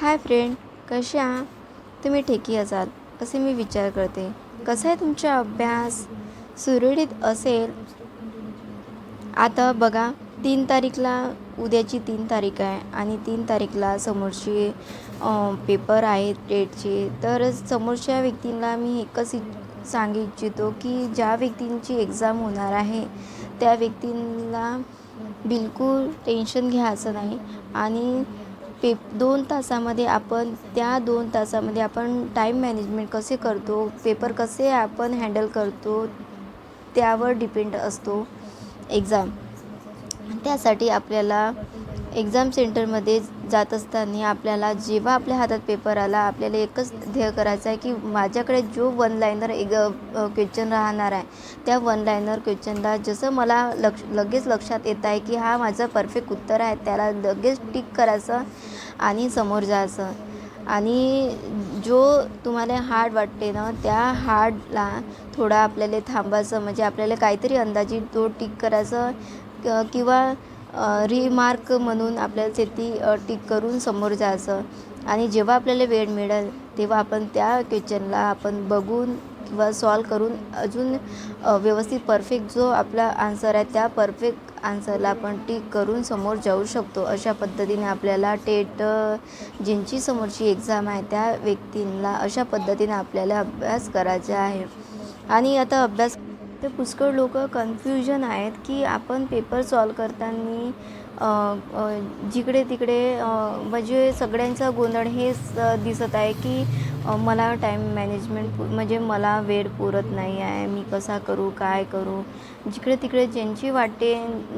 Hi friend कसे आहात तुम्ही ठेकी असाल असे मी विचार करते. कसा आहे तुमचा अभ्यास? सुरळीत असेल? आता बघा तीन तारीखला उद्याची तीन तारीख आहे आणि तीन तारीखला समोरची पेपर आहेत डेटचे तर समोरच्या व्यक्तींना मी एकच सांगू इच्छितो की ज्या व्यक्तींची एक्झाम होणार आहे त्या व्यक्तींना बिलकुल टेन्शन घ्यायचं नाही. आणि पेप दोन तासामध्ये आपण त्या दोन तासामध्ये आपण टाईम मॅनेजमेंट कसे करतो पेपर कसे आपण हँडल करतो त्यावर डिपेंड असतो. एक्झाम त्यासाठी आपल्याला एक्झाम सेंटरमध्ये जात असताना आपल्याला जेव्हा आपल्या हातात पेपर आला आपल्याला एकच ध्येय करायचं आहे की माझ्याकडे जो वन लायनर एक क्वेश्चन राहणार आहे त्या वन लायनर क्वेश्चनला जसं मला लक्ष लगेच लक्षात येत आहे की हा माझं परफेक्ट उत्तर आहे त्याला लगेच टिक करायचं आणि समोर जायचं. आणि जो तुम्हाला हार्ड वाटते ना त्या हार्डला थोडा आपल्याला थांबायचं म्हणजे आपल्याला काहीतरी अंदाजी तो टिक करायचं किंवा रिमार्क म्हणून आपल्याला ती टिक करून समोर जायचं. आणि जेव्हा आपल्याला वेळ मिळेल तेव्हा आपण त्या क्वेश्चनला आपण बघून किंवा सॉल्व करून अजून व्यवस्थित परफेक्ट जो आपला आन्सर आहे त्या परफेक्ट आन्सरला आपण टिक करून समोर जाऊ शकतो. अशा पद्धतीने आपल्याला टेट ज्यांची समोरची एक्झाम आहे त्या व्यक्तींना अशा पद्धतीने आपल्याला अभ्यास करायचा आहे. आणि आता अभ्यास ते पुष्कळ लोक कन्फ्युजन आहेत की आपण पेपर सॉल्व करताना जिकडे तिकडे म्हणजे सगळ्यांचा गोंधळ हेच दिसत आहे की मला टाईम मॅनेजमेंट पु- म्हणजे मला वेळ पुरत नाही आहे मी कसा करू काय करू? जिकडे तिकडे ज्यांची वाटते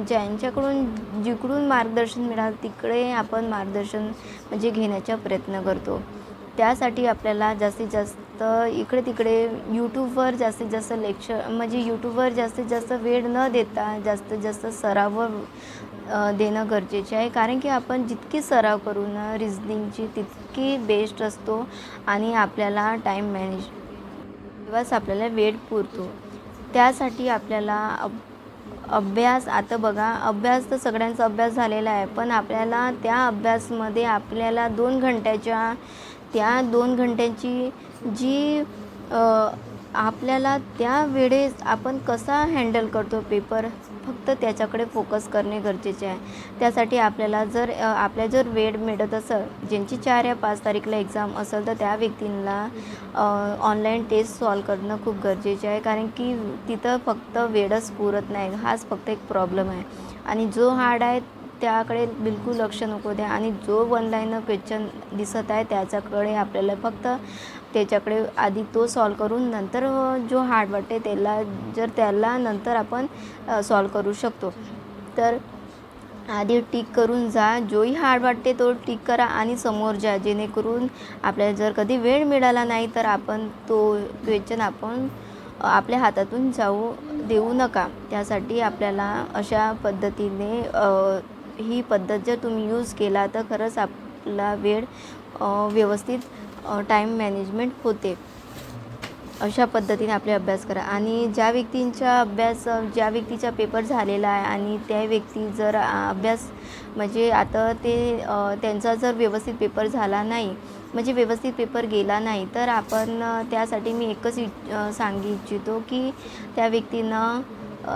ज्यांच्याकडून जिकडून मार्गदर्शन मिळालं तिकडे आपण मार्गदर्शन म्हणजे घेण्याचा प्रयत्न करतो. त्यासाठी आपल्याला जास्तीत जास्त तर इकडे तिकडे यूट्यूबवर जास्तीत जास्त लेक्चर म्हणजे यूट्यूबवर जास्तीत जास्त वेळ न देता जास्तीत जास्त सराव देणं गरजेचे आहे. कारण की आपण जितकी सराव करू ना रिझनिंगची तितकी बेस्ट असतो आणि आपल्याला टाईम मॅनेज तेव्हाच आपल्याला वेळ पुरतो. त्यासाठी आपल्याला अभ अभ्यास आता बघा अभ्यास तर सगळ्यांचा अभ्यास झालेला आहे पण आपल्याला त्या अभ्यासमध्ये आपल्याला दोन घंट्याच्या त्या दोन घंट्यांची जी आपल्याला त्या वेळेस आपण कसा हँडल करतो पेपर फक्त त्याच्याकडे फोकस करणे गरजेचे आहे. त्यासाठी आपल्याला जर आपल्या जर वेळ मिळत असेल ज्यांची चार या पाच तारीखला एक्झाम असेल तर त्या व्यक्तींना ऑनलाईन टेस्ट सॉल्व करणं खूप गरजेचे आहे. कारण की तिथं फक्त वेळच पुरत नाही. हाच फक्त एक प्रॉब्लेम आहे. आणि जो हार्ड आहे त्याकडे बिलकुल लक्ष नको द्या. आणि जो वन लाईनर क्वेश्चन दिसत आहे त्याच्याकडे आपल्याला फक्त त्याच्याकडे आधी तो सॉल्व करून नंतर जो हार्ड वाटते त्याला जर त्याला नंतर आपण सॉल्व करू शकतो. तर आधी टिक करून जा. जोही हार्ड वाटते तो टिक करा आणि समोर जा. जेणेकरून आपल्याला जर कधी वेळ मिळाला नाही तर आपण तो क्वेश्चन आपण आपल्या हातातून जाऊ देऊ नका. त्यासाठी आपल्याला अशा पद्धतीने ही पद्धत जर तुम्ही यूज केला तर खरंच आपला वेळ व्यवस्थित टाईम मॅनेजमेंट होते. अशा पद्धतीने आपले अभ्यास करा. आणि ज्या व्यक्तींचा अभ्यास ज्या व्यक्तीचा पेपर झालेला आहे आणि त्या व्यक्ती जर अभ्यास म्हणजे आता ते त्यांचा जर व्यवस्थित पेपर झाला नाही म्हणजे व्यवस्थित पेपर गेला नाही तर आपण त्यासाठी मी एकच इच सांगू इच्छितो की त्या व्यक्तीनं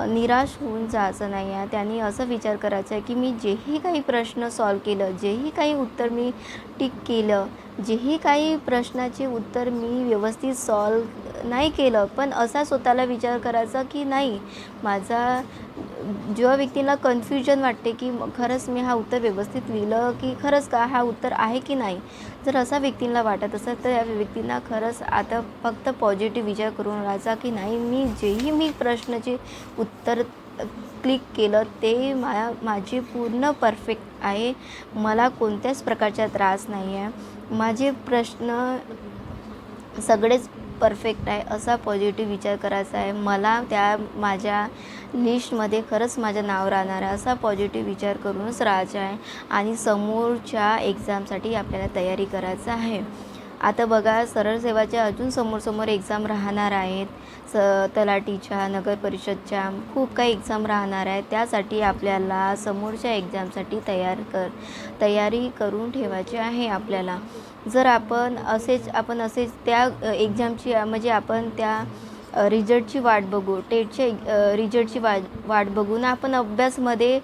निराश होऊन जायचं नाही आहे. त्यांनी असं विचार करायचा आहे की मी जेही काही प्रश्न सॉल्व केलं जेही काही उत्तर मी टिक केलं जेही काही प्रश्नाचे उत्तर मी व्यवस्थित सॉल्व नाही केलं. पण असा स्वतःला विचार करायचा की नाही माझा जेव्हा व्यक्तीला कन्फ्युजन वाटते की खरंच मी हा उत्तर व्यवस्थित लिहिलं की खरंच का हा उत्तर आहे की नाही जर असा व्यक्तींना वाटत असेल तर या व्यक्तींना खरंच आता फक्त पॉझिटिव्ह विचार करून राहायचा की नाही मी जेही मी प्रश्नाचे उत्तर क्लिक केलं ते मा माझी पूर्ण परफेक्ट आहे. मला कोणत्याच प्रकारचा त्रास नाही आहे माझे प्रश्न सगळेच परफेक्ट आहे असा पॉझिटिव्ह विचार करायचा आहे. मला त्या माझ्या लिस्टमध्ये खरंच माझं नाव राहणार आहे असा पॉझिटिव्ह विचार करूनच राहायचा आहे. आणि समोरच्या एक्झामसाठी आपल्याला तयारी करायचं आहे. आता बघा सरळ सेवाच्या अजून समोर समोर एक्झाम राहणार आहेत. स तलाठीच्या नगर परिषदच्या खूप काही एक्झाम राहणार आहेत. त्यासाठी आपल्याला समोरच्या एक्झामसाठी तयार कर तयारी करून ठेवायची आहे आपल्याला. जर आपण असेच आपण असेच त्या एक्झामची म्हणजे आपण त्या रिजल्टची वाट बघू टेटच्या रिजल्टची वाट वाट बघून आपण अभ्यासमध्ये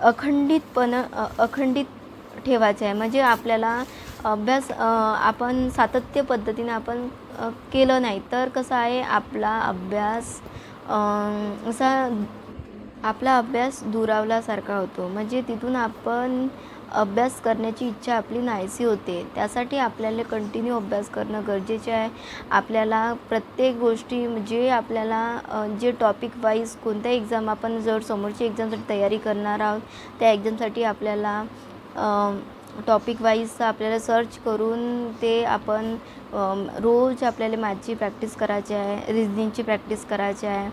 अखंडितपणं अखंडित ठेवायचं आहे. म्हणजे आपल्याला अभ्यास आपण सातत्य पद्धतीने आपण केलं नाही तर कसं आहे आपला अभ्यास असा आपला अभ्यास दुरावल्यासारखा होतो. म्हणजे तिथून आपण अभ्यास करण्याची इच्छा आपली नाहीशी होते. त्यासाठी आपल्याला कंटिन्यू अभ्यास करणं गरजेचे आहे. आपल्याला प्रत्येक गोष्टी जे आपल्याला जे टॉपिक वाईज कोणत्या एक्झाम आपण जर समोरची एक्झामसाठी तयारी करणार आहोत त्या एक्झामसाठी आपल्याला टॉपिक वाईज आपल्याला सर्च करून ते आपण रोज आपल्याला मॅथची प्रॅक्टिस करायची आहे रिजनिंगची प्रॅक्टिस करायची आहे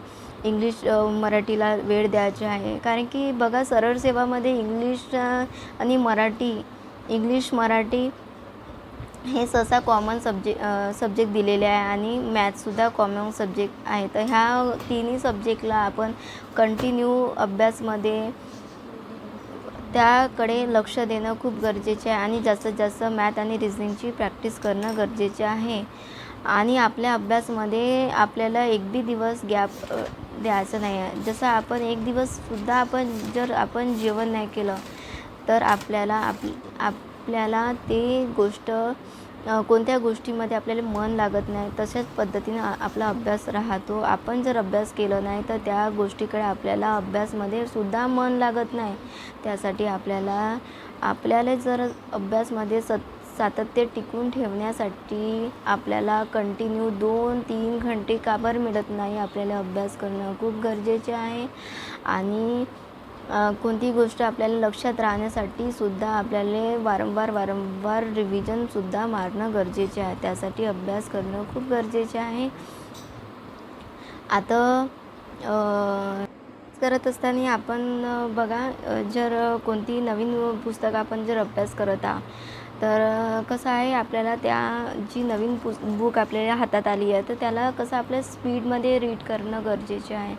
इंग्लिश मराठीला वेळ द्यायचा आहे. कारण की बघा सरळ सेवामध्ये इंग्लिश आणि मराठी इंग्लिश मराठी हे सहसा कॉमन सब्जे सब्जेक्ट दिलेले आहे आणि मॅथ्ससुद्धा कॉमन सब्जेक्ट आहे. तर ह्या तिन्ही सब्जेक्टला आपण कंटिन्यू अभ्यासमध्ये त्याकडे लक्ष देणं खूप गरजेचे आहे आणि जास्तीत जास्त मॅथ आणि रिझनिंगची प्रॅक्टिस करणं गरजेचे आहे. आणि आपल्या अभ्यासमध्ये आपल्याला एक बी दिवस गॅप द्यायचं नाही आहे. जसं आपण एक दिवससुद्धा आपण जर आपण जेवण नाही केलं तर आपल्याला आप आपल्याला ते गोष्ट कोणत्या गोष्टीमध्ये आपल्याला मन लागत नाही तशाच पद्धतीने आपला अभ्यास राहतो. आपण जर अभ्यास केलं नाही तर त्या गोष्टीकडे आपल्याला अभ्यासमध्ये सुद्धा मन लागत नाही. त्यासाठी आपल्याला आपल्याला जर अभ्यासमध्ये सत सातत्य टिकून ठेवण्यासाठी आपल्याला कंटिन्यू दोन तीन घंटे का बरं मिळत नाही आपल्याला अभ्यास करणं खूप गरजेचे आहे. आणि कोणती गोष्ट आपल्याला लक्षात राहण्यासाठी सुद्धा आपल्याला वारंवार वारंवार रिव्हिजनसुद्धा मारणं गरजेचे आहे. त्यासाठी अभ्यास करणं खूप गरजेचे आहे. आता करत असताना आपण बघा जर कोणती नवीन पुस्तक आपण जर अभ्यास करत आहात तर कसं आहे आपल्याला त्या जी नवीन पुस बुक आपल्याला हातात आली आहे तर त्याला कसं आपल्या स्पीडमध्ये रीड करणं गरजेचे आहे.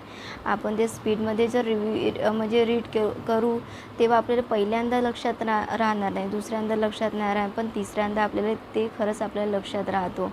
आपण ते स्पीडमध्ये जर रिवी म्हणजे रीड के करू तेव्हा आपल्याला पहिल्यांदा लक्षात रा राहणार नाही दुसऱ्यांदा लक्षात नाही राहणार पण तिसऱ्यांदा आपल्याला ते खरंच आपल्या लक्षात राहतो.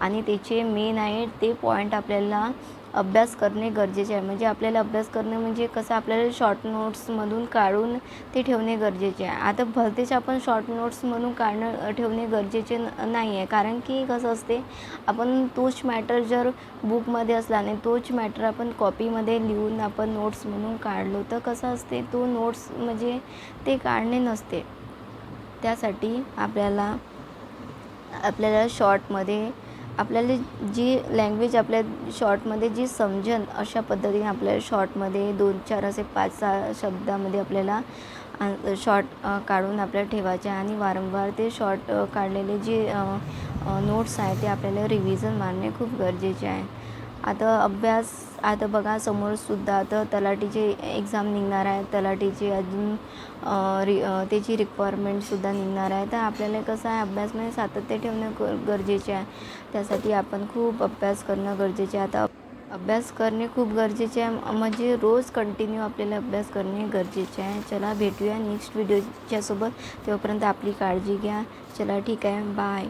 आणि त्याचे मेन आहे ते पॉईंट आपल्याला अभ्यास करणे गरजेचे आहे. म्हणजे आपल्याला अभ्यास करणे म्हणजे कसं आपल्याला शॉर्ट नोट्समधून काढून ते ठेवणे गरजेचे आहे. आता भलतेच आपण शॉर्ट नोट्समधून काढणं ठेवणे गरजेचे न नाही आहे. कारण की कसं असते आपण तोच मॅटर जर बुकमध्ये असला आणि तोच मॅटर आपण कॉपीमध्ये लिहून आपण नोट्स म्हणून काढलो तर कसं असते तो नोट्स म्हणजे ते काढणे नसते. त्यासाठी आपल्याला आपल्याला शॉर्टमध्ये आपल्याला जी लँग्वेज आपल्या शॉर्टमध्ये जी समजेल अशा पद्धतीने आपल्याला शॉर्टमध्ये दोन चार असे पाच सहा शब्दामध्ये आपल्याला शॉर्ट काढून आपल्याला ठेवायचे आहे आणि वारंवार ते शॉर्ट काढलेले जे नोट्स आहे ते आपल्याला रिव्हिजन मारणे खूप गरजेचे आहे. आता अभ्यास आता बघा समोरसुद्धा आता तलाठीचे एक्झाम निघणार आहे तलाठीची अजून रि त्याची रिक्वायरमेंटसुद्धा निघणार आहे. तर आपल्याला कसं आहे अभ्यासमध्ये सातत्य ठेवणं गरजेचे आहे. त्यासाठी आपण खूप अभ्यास करणं गरजेचे आहे. आता अभ्यास करणे खूप गरजेचे आहे. म्हणजे रोज कंटिन्यू आपल्याला अभ्यास करणे गरजेचे आहे. चला भेटूया नेक्स्ट व्हिडिओच्यासोबत तेव्हापर्यंत आपली काळजी घ्या. चला ठीक आहे. बाय